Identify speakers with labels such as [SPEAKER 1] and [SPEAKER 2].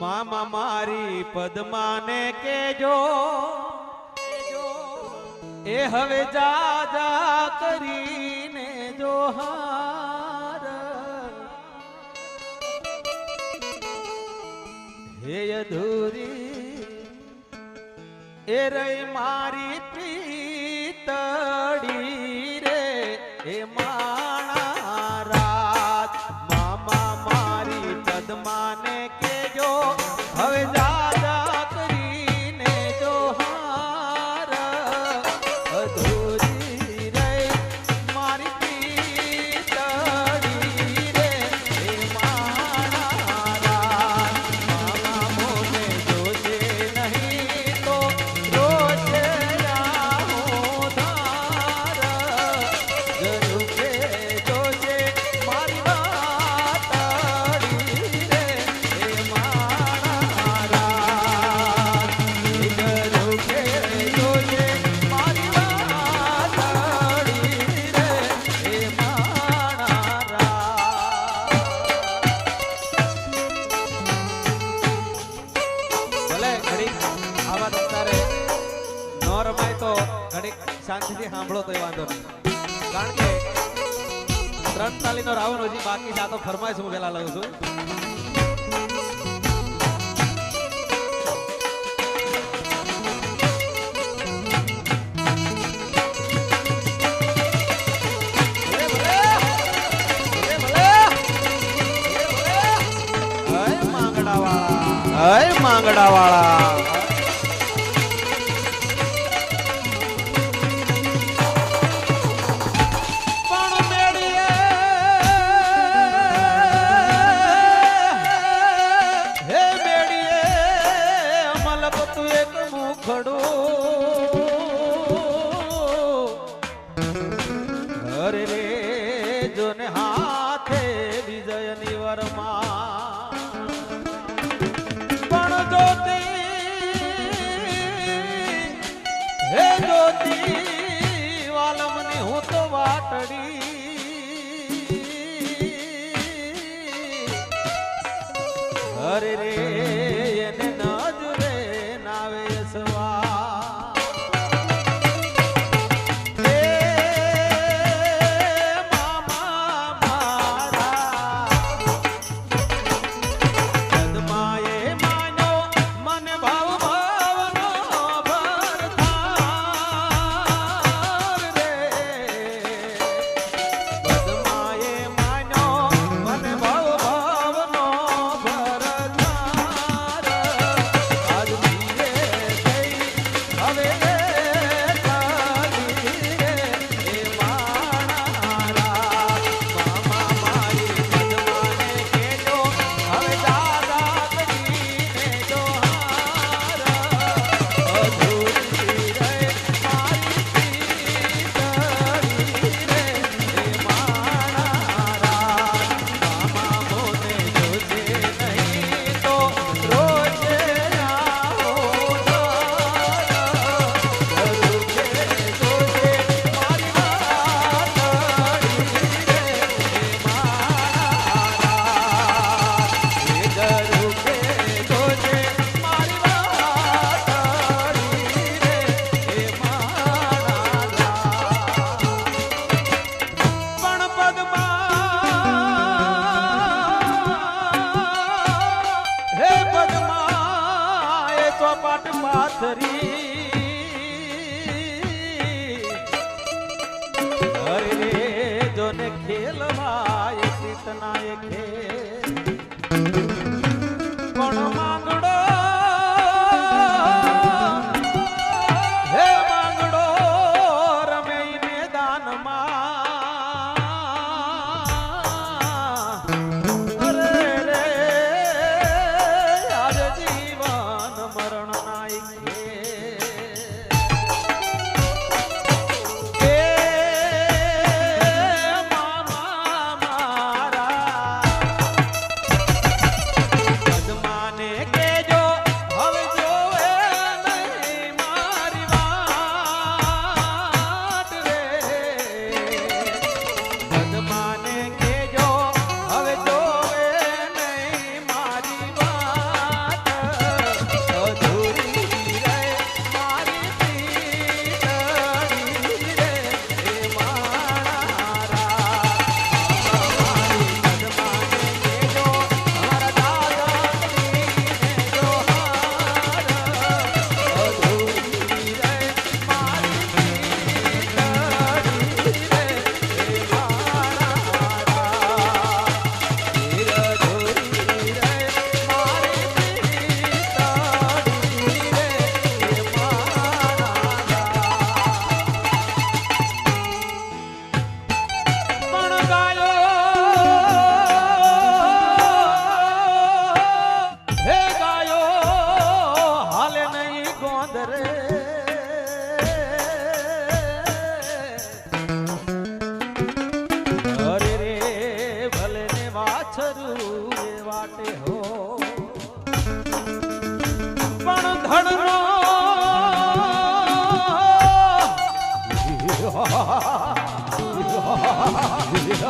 [SPEAKER 1] મામા મારી પદ્માને કેજો. એ હવે જાજા કરીને જોહાર હે અધૂરી, એ રહી મારી પ્રિય ન રમાય તો ઘડીક શાંતિથી સાંભળો તો એ વાંધો નહીં કારણ કે ત્રણ તાલીનો રાઉન્ડ હજી બાકી છે આ તો ફરમાઈશ હું પહેલાં લઉં છું માંગડાવાળા રખડો હરે રે જોને હાથે વિજયની વરમા પણ જોતી હે જોતી વાલમની હું રે Yeah.